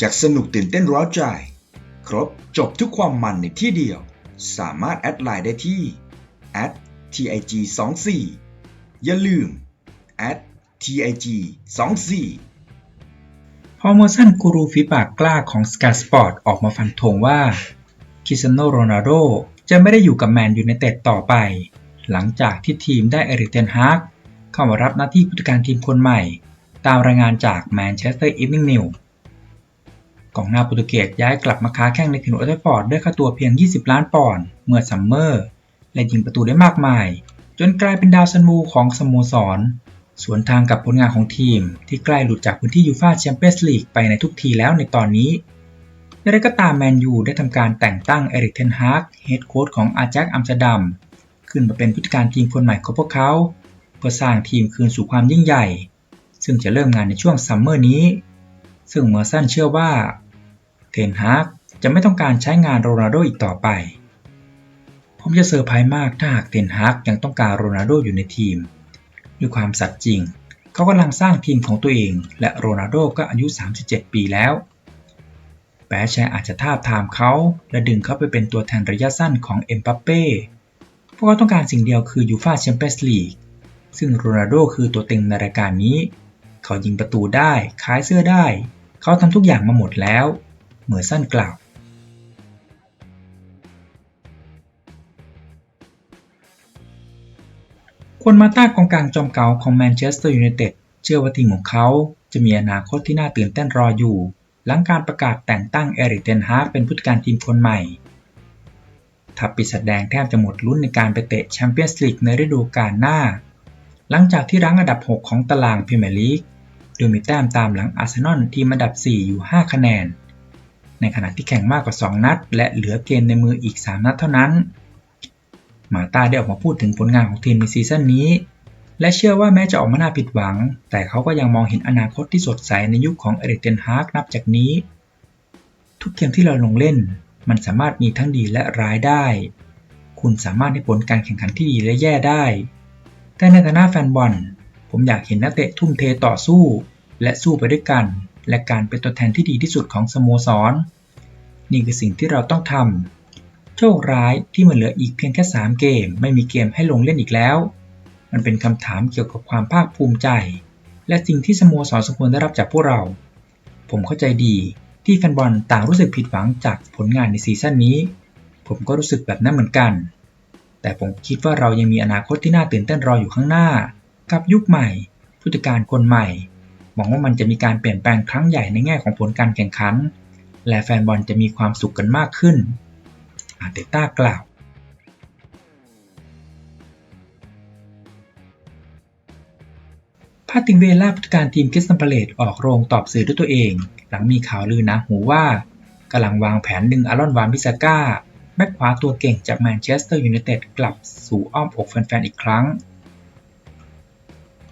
จากสนุกตื่นเต้นร้าวใจ ครบจบทุกความมันในที่เดียว สามารถแอดไลน์ได้ที่ @tig 2 4อย่าลืม @tig 2 4พอเมอร์สันกูรูฝีปากกล้าของ Sky Sport ออกมาฟันธงว่าคริสเตียโนโรนัลโดจะไม่ได้อยู่กับแมนยูไนเต็ดต่อไป หลังจากที่ทีมได้เอริกเทนฮากเข้ามารับหน้าที่ผู้จัดการทีมคนใหม่ ตามรายงานจากแมนเชสเตอร์อีฟนิงนิว กองหน้าโปรตุเกสย้ายกลับมาค้าแข้งในถิ่นโอเทฟฟอร์ดด้วยค่าตัวเพียง 20 ล้านปอนด์เมื่อซัมเมอร์ และยิงประตูได้มากมาย จนกลายเป็นดาวซันวูของสโมสร สวนทางกับผลงานของทีม ที่ใกล้หลุดจากพื้นที่ยูฟ่าแชมเปี้ยนส์ลีกไปในทุกทีแล้วในตอนนี้อย่างไรก็ตามแมนยูได้ทำการแต่งตั้งเอริกเทนฮากเฮดโค้ชของอาแจ็คอัมสเตอร์ดัมขึ้นมาเป็นผู้จัดการทีมคนใหม่ของพวกเขาเพื่อสร้างทีมคืนสู่ความยิ่งใหญ่ ซึ่งจะเริ่มงานในช่วงซัมเมอร์นี้ ซึ่งเมอร์สันเชื่อว่า เทนฮากจะไม่ต้องการใช้งานโรนัลโดอีกต่อไป ผมจะเซอร์ไพรส์มากถ้าหากเทนฮากยังต้องการโรนัลโดอยู่ในทีม ด้วยความสัตย์จริง เขากำลังสร้างทีมของตัวเอง และโรนัลโดก็อายุ 37 ปีแล้ว แปแชอาจจะทาบทามเขา และดึงเขาไปเป็นตัวแทนระยะสั้นของเอ็มบัปเป้ พวกเขาต้องการสิ่งเดียวคือยูฟ่าแชมเปี้ยนส์ลีก ซึ่งโรนัลโดคือตัวเต็งในรายการนี้ เขายิงประตูได้ ขายเสื้อได้ เขาทำทุกอย่างมาหมดแล้ว เหมือนสั้นกล่าวคนมาต้ากองกลางจอมเก่าของแมนเชสเตอร์ยูไนเต็ดเชื่อว่าทีมของเขาจะมีอนาคตที่น่าตื่นเต้นรออยู่ หลังการประกาศแต่งตั้งเอริกเทนฮากเป็นผู้จัดการทีมคนใหม่ทัพปีศาจแดงแทบจะหมดลุ้นในการไปเตะแชมเปี้ยนส์ลีกในฤดูกาลหน้า หลังจากที่รั้งอันดับ 6 ของตารางพรีเมียร์ลีกโดยมีแต้มตามหลังอาร์เซนอลทีมอันดับ 4 อยู่ 5 คะแนน ในขณะที่แข่งมากกว่า 2 นัด และเหลือเกมในมืออีก 3 นัดเท่านั้น มาตาได้ออกมาพูดถึงผลงานของทีมในซีซั่นนี้ และเชื่อว่าแม้จะออกมาหน่าผิดหวัง แต่เขาก็ยังมองเห็นอนาคตที่สดใสในยุคของเอริกเทนฮากนับจากนี้ ทุกเกมที่เราลงเล่น มันสามารถมีทั้งดีและร้ายได้ คุณสามารถได้ผลการแข่งขันที่ดีและแย่ได้ แต่ในฐานะแฟนบอลผมอยากเห็นนักเตะทุ่มเทต่อสู้ และสู้ไปด้วยกัน และการเป็นตัวแทนที่ดีที่สุดของสโมสร นี่คือสิ่งที่เราต้องทำ โชคร้ายที่มันเหลืออีกเพียงแค่ 3 เกม ไม่มีเกมให้ลงเล่นอีกแล้ว มันเป็นคำถามเกี่ยวกับความภาคภูมิใจ และสิ่งที่สโมสรสมควรได้รับจากพวกเรา ผมเข้าใจดีที่แฟนบอลต่างรู้สึกผิดหวังจากผลงานในซีซั่นนี้ ผมก็รู้สึกแบบนั้นเหมือนกัน แต่ผมคิดว่าเรายังมีอนาคตที่น่าตื่นเต้นรออยู่ข้างหน้า กับยุคใหม่ ผู้จัดการคนใหม่ หวังว่ามันจะมีการเปลี่ยนแปลงครั้งใหญ่ในแง่ของผลการแข่งขัน และแฟนบอลจะมีความสุขกันมากขึ้น อาเตต้ากล่าวพาติงเวล่าผู้จัดการทีมคิสตันพาเลตออกโรงตอบสื่อด้วยตัวเอง หลังมีข่าวลือนะหูว่ากำลังวางแผนดึงอารอนวานบิสก้าแบ็คขวาตัวเก่งจากแมนเชสเตอร์ยูไนเต็ดกลับสู่อ้อมอกแฟนๆอีกครั้ง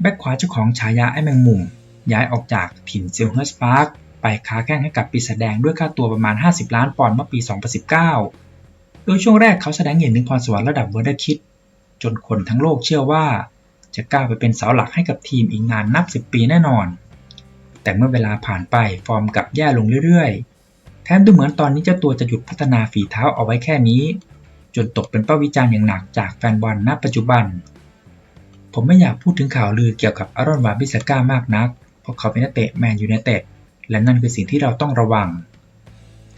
แบ็คขวาเจ้าของฉายาไอ้แมงมุม ย้ายออกจากถิ่นเซลเฮอร์สพาร์คไปค้าแข่งให้กับปีศาจแดงด้วยค่าตัวประมาณ 50 ล้านปอนด์เมื่อปี 2019 โดยช่วงแรกเขาแสดงเห็นถึงพรสวรรค์ระดับเวอร์เดคิด จนคนทั้งโลกเชื่อว่า จะก้าวไปเป็นเสาหลักให้กับทีมอีกนานนับ 10 ปีแน่นอน แต่เมื่อเวลาผ่านไปฟอร์มกลับแย่ลงเรื่อยๆ แถมดูเหมือนตอนนี้เจ้าตัวจะหยุดพัฒนาฝีเท้าเอาไว้แค่นี้ จนตกเป็นเป้าวิจารณ์อย่างหนักจากแฟนบอลณปัจจุบัน ผมไม่อยากพูดถึงข่าวลือเกี่ยวกับอารอนวาบิสก้ามากนักเพราะเขาเป็นนักเตะแมนยูไนเต็ดและนั่นคือสิ่งที่เราต้องระวัง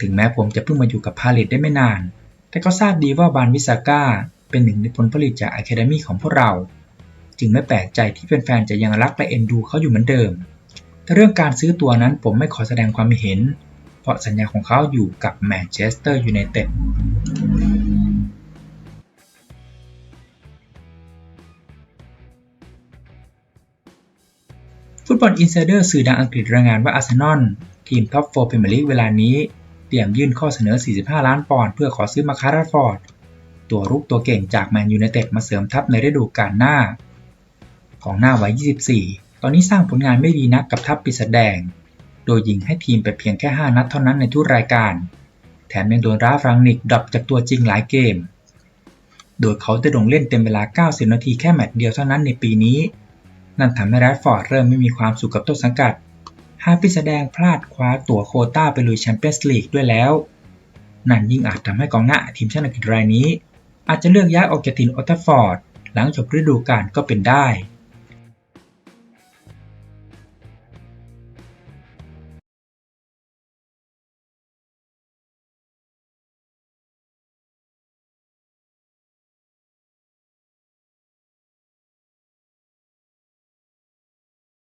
ถึงแม้ผมจะเพิ่งมาอยู่กับพาเลตได้ไม่นาน แต่ก็ทราบดีว่าบานวิสก้าเป็นหนึ่งในผลผลิตจากอะคาเดมีของพวกเรา จึงไม่แปลกใจที่แฟนๆจะยังรักและเอ็นดูเขาอยู่เหมือนเดิม แต่เรื่องการซื้อตัวนั้นผมไม่ขอแสดงความเห็น เพราะสัญญาของเขาอยู่กับแมนเชสเตอร์ยูไนเต็ด ฟุตบอลอินไซเดอร์สื่อดังอังกฤษรายงานว่าอาร์เซนอลทีมท็อปโฟร์พรีเมียร์ลีกเวลานี้ เตรียมยื่นข้อเสนอ 45 ล้านปอนด์เพื่อขอซื้อมาคาร์ฟอร์ด ตัวรุกตัวเก่งจากแมนยูไนเต็ดมาเสริมทัพในฤดูกาลหน้า ของหน้าวัย 24 ตอนนี้สร้างผลงานไม่ดีนักกับทัพปีศาจแดง โดยยิงให้ทีมไปเพียงแค่ 5 นัดเท่านั้นในทุกรายการ แถมยังโดนราฟรังนิกดรอปจากตัวจริงหลายเกม โดยเขาจะลงเล่นเต็มเวลา 90 นาทีแค่แมตช์เดียวเท่านั้นในปีนี้ นั่นทำให้แรดฟอร์ดเริ่มไม่มีความสุขกับต้นสังกัด หากพิสดงพลาดคว้าตั๋วโคต้าไปลุยแชมเปี้ยนส์ลีกด้วยแล้ว นั่นยิ่งอาจทำให้กองหน้าทีมชาติอังกฤษรายนี้ อาจจะเลือกย้ายออกจากทีมออตฟอร์ด หลังจบฤดูกาลก็เป็นได้